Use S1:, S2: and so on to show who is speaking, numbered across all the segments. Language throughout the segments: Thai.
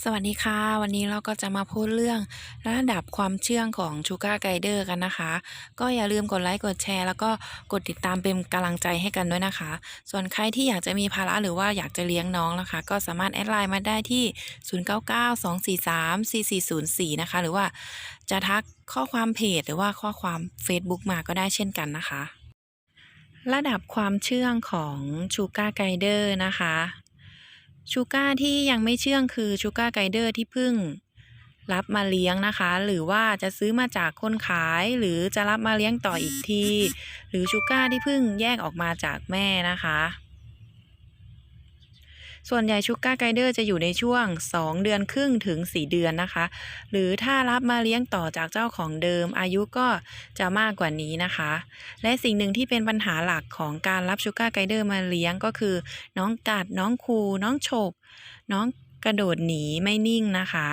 S1: สวัสดีค่ะ วันนี้เราก็จะมาพูดเรื่องระดับความเชื่องของ Sugar Glider กันนะคะ ก็อย่าลืมกดไลค์กดแชร์ แล้วก็กดติดตามเป็นกำลังใจให้กันด้วยนะคะ ส่วนใครที่อยากจะมีภาระหรือว่าอยากจะเลี้ยงน้องนะคะ ก็สามารถแอดไลน์มาได้ที่ 0992434404 นะคะ หรือว่าจะทักข้อความเพจหรือว่าข้อความ Facebook มาก็ได้เช่นกันนะคะ ระดับความเชื่องของ Sugar Glider นะคะ ชูก้าที่ยังไม่เชื่องคือชูก้าไกเดอร์ที่เพิ่งรับมาเลี้ยงนะคะ หรือว่าจะซื้อมาจากคนขายหรือจะรับมาเลี้ยงต่ออีกที หรือชูก้าที่เพิ่งแยกออกมาจากแม่นะคะ ส่วนใหญ่ชูก้าไกเดอร์จะอยู่ในช่วง 2 เดือนครึ่งถึง 4 เดือนนะคะ หรือถ้ารับมาเลี้ยงต่อจากเจ้าของเดิม อายุก็จะมากกว่านี้นะคะ และสิ่งหนึ่งที่เป็นปัญหาหลักของการรับชูก้าไกเดอร์มาเลี้ยงก็คือ น้องกัด น้องคู น้องฉกน้องกระโดดหนีไม่นิ่งนะคะ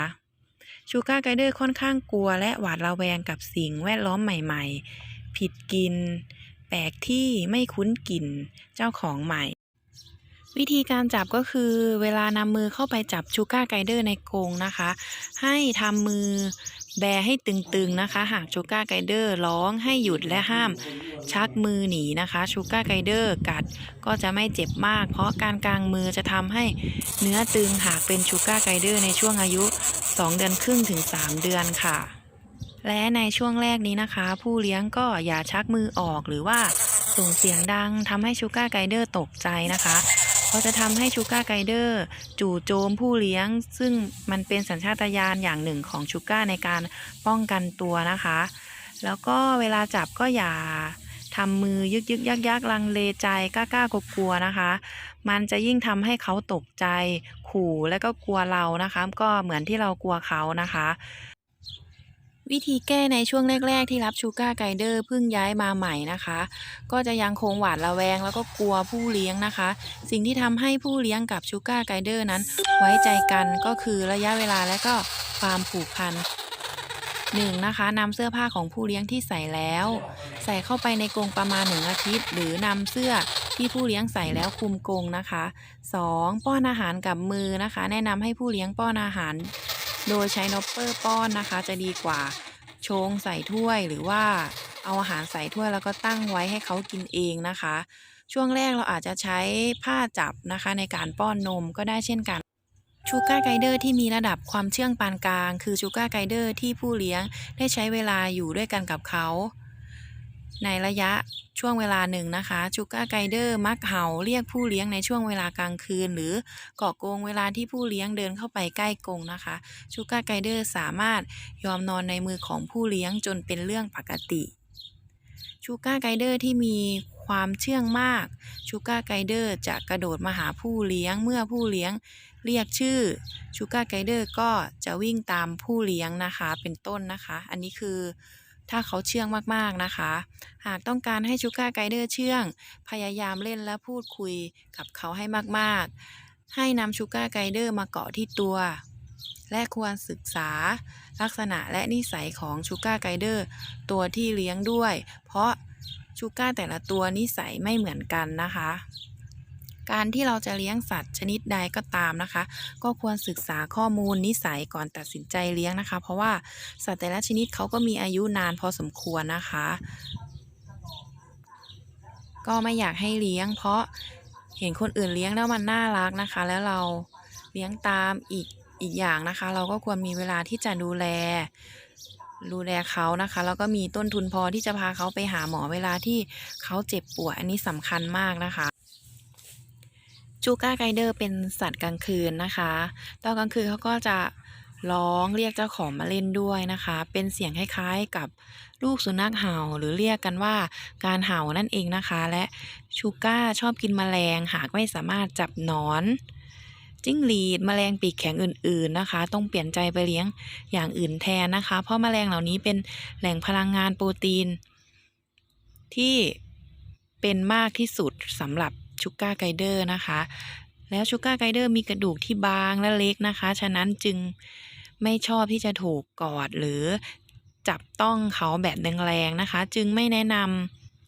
S1: ชูก้าไกเดอร์ค่อนข้างกลัวและหวาดระแวงกับสิ่งแวดล้อมใหม่ ๆ ผิดกิน แปลกที่ไม่คุ้นกลิ่นเจ้าของใหม่ วิธีการจับก็คือเวลานำมือเข้าไปจับชูก้าไกเดอร์ในกรงนะคะ ให้ทำมือแบให้ตึงๆนะคะ หากชูก้าไกเดอร์ร้องให้หยุดและห้าม ชักมือหนีนะคะชูก้าไกเดอร์กัดก็จะไม่เจ็บมาก เพราะการกางมือจะทำให้เนื้อตึงหากเป็นชูก้าไกเดอร์ในช่วงอายุ 2 เดือนครึ่งถึง 3 เดือนค่ะ และในช่วงแรกนี้นะคะ ผู้เลี้ยงก็อย่าชักมือออกหรือว่าส่งเสียงดังทำให้ชูก้าไกเดอร์ตกใจนะคะ เพราะจะทำให้ชูก้าไกเดอร์จู่โจมผู้เลี้ยง ซึ่งมันเป็นสัญชาตญาณอย่างหนึ่งของชูก้าในการป้องกันตัวนะคะ แล้วก็เวลาจับก็อย่าทำมือยึกยึกยักยักลังเลใจกล้ากล้ากลัวๆนะคะ มันจะยิ่งทำให้เขาตกใจ ขู่และก็กลัวเรานะคะ ก็เหมือนที่เรากลัวเขานะคะ วิธีแก้ในช่วงแรก ๆ ที่รับชูการ์ไกเดอร์เพิ่งย้ายมาใหม่นะคะ ก็จะยังคงหวาดระแวงแล้วก็กลัวผู้เลี้ยงนะคะ สิ่งที่ทำให้ผู้เลี้ยงกับชูการ์ไกเดอร์นั้น ไว้ใจกันก็คือระยะเวลาและก็ความผูกพันหนึ่งนะคะนำเสื้อผ้าของผู้เลี้ยงที่ใส่แล้ว ใส่เข้าไปในกรงประมาณหนึ่งอาทิตย์ หรือนำเสื้อที่ผู้เลี้ยงใส่แล้วคลุมกรงนะคะ 2. ป้อนอาหารกับมือนะคะ แนะนำให้ผู้เลี้ยงป้อนอาหาร โดยใช้นอปเปอร์ป้อนนะคะ จะดีกว่าชงใส่ถ้วยหรือว่าเอาอาหารใส่ถ้วยแล้วก็ตั้งไว้ให้เขากินเองนะคะ ช่วงแรกเราอาจจะใช้ผ้าจับนะคะในการป้อนนมก็ได้เช่นกันชูการ์ไกเดอร์ที่มีระดับความเชื่องปานกลาง คือชูการ์ไกเดอร์ที่ผู้เลี้ยงได้ใช้เวลาอยู่ด้วยกันกับเขา ในระยะช่วงเวลาหนึ่งนะคะชูการ์ไกเดอร์มักเห่าเรียกผู้เลี้ยงในช่วงเวลากลางคืน หรือเกาะกงเวลาที่ผู้เลี้ยงเดินเข้าไปใกล้กงนะคะชูการ์ไกเดอร์สามารถยอมนอนในมือของผู้เลี้ยงจนเป็นเรื่องปกติชูการ์ไกเดอร์ที่มีความเชื่องมากชูการ์ไกเดอร์จะกระโดดมาหาผู้เลี้ยงเมื่อผู้เลี้ยงเรียกชื่อชูการ์ไกเดอร์ก็จะวิ่งตามผู้เลี้ยงนะคะเป็นต้นนะคะ อันนี้คือ ถ้าเขาเชื่องมากๆนะคะ หากต้องการให้ชูการ์ไกเดอร์เชื่อง พยายามเล่นและพูดคุยกับเขาให้มากๆ ให้นำชูการ์ไกเดอร์มาเกาะที่ตัว และควรศึกษา ลักษณะและนิสัยของชูการ์ไกเดอร์ตัวที่เลี้ยงด้วย เพราะชูการ์แต่ละตัวนิสัยไม่เหมือนกันนะคะ การที่เราจะเลี้ยงสัตว์ชนิดใดก็ตามนะคะ ก็ควรศึกษาข้อมูลนิสัยก่อนตัดสินใจเลี้ยงนะคะ เพราะว่าสัตว์แต่ละชนิดเขาก็มีอายุนานพอสมควรนะคะ ก็ไม่อยากให้เลี้ยง เพราะเห็นคนอื่นเลี้ยงแล้วมันน่ารักนะคะ แล้วเราเลี้ยงตามอีกอีกอย่างนะคะ เราก็ควรมีเวลาที่จะดูแลดูแลเขานะคะ แล้วก็มีต้นทุนพอที่จะพาเขาไปหาหมอเวลาที่เขาเจ็บป่วยอันนี้สำคัญมากนะคะ จูก้าไกเดอร์เป็นสัตว์กลางคืนนะคะ ตอนกลางคืนเขาก็จะร้องเรียกเจ้าของมาเล่นด้วยนะคะ เป็นเสียงคล้ายๆกับลูกสุนัขเห่าหรือเรียกกันว่าการเห่านั่นเองนะคะ และชูก้าชอบกินแมลงหากไม่สามารถจับหนอน จิ้งหรีดแมลงปีกแข็งอื่นๆนะคะ ต้องเปลี่ยนใจไปเลี้ยงอย่างอื่นแทนนะคะ เพราะแมลงเหล่านี้เป็นแหล่งพลังงานโปรตีน ที่เป็นมากที่สุดสำหรับ ชูการ์ไกเดอร์นะคะ แล้วชูการ์ไกเดอร์มีกระดูกที่บางและเล็กนะคะ ฉะนั้นจึงไม่ชอบที่จะถูกกอดหรือจับต้องเขาแบบแรงๆนะคะ จึงไม่แนะน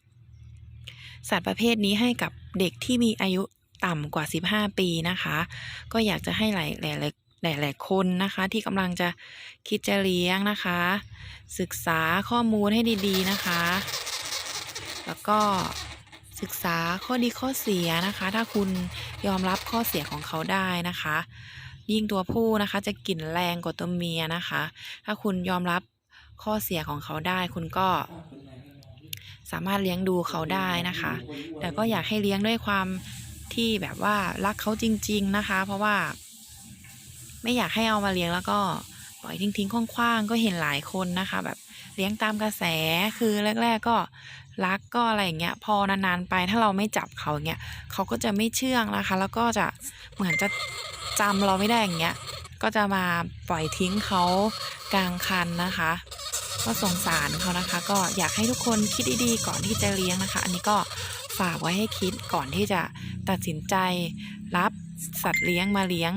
S1: ำสัตว์ประเภทนี้ให้กับเด็กที่มีอายุต่ำกว่า 15 ปีนะคะ ก็อยากจะให้หลายหลายหลายๆคนนะคะ ที่กำลังจะคิดจะเลี้ยงนะคะ ศึกษาข้อมูลให้ดีๆนะคะ แล้วก็ ศึกษาข้อดีข้อเสียนะคะ ถ้าคุณยอมรับข้อเสียของเขาได้นะคะ ยิ่งตัวผู้นะคะจะกลิ่นแรงกว่าตัวเมียนะคะ ถ้าคุณยอมรับข้อเสียของเขาได้คุณก็สามารถเลี้ยงดูเขาได้นะคะ แต่ก็อยากให้เลี้ยงด้วยความที่แบบว่ารักเขาจริง ๆนะคะ เพราะว่า ไม่อยากให้เอามาเลี้ยงแล้วก็ปล่อยทิ้งๆคว้างๆก็เห็นหลายคนนะคะ แบบ เลี้ยงตามกระแสคือแรก ๆ ก็รักก็อะไรอย่างเงี้ย พอนานๆไปถ้าเราไม่จับเขาอย่างเงี้ยเขาก็จะไม่เชื่องนะคะ แล้วก็จะเหมือนจะจำเราไม่ได้อย่างเงี้ยก็จะมาปล่อยทิ้งเขากลางคันนะคะ ก็สงสารเขานะคะ ก็อยากให้ทุกคนคิดดีๆก่อนที่จะเลี้ยงนะคะ อันนี้ก็ฝากไว้ให้คิดก่อนที่จะตัดสินใจรับสัตว์เลี้ยงมาเลี้ยง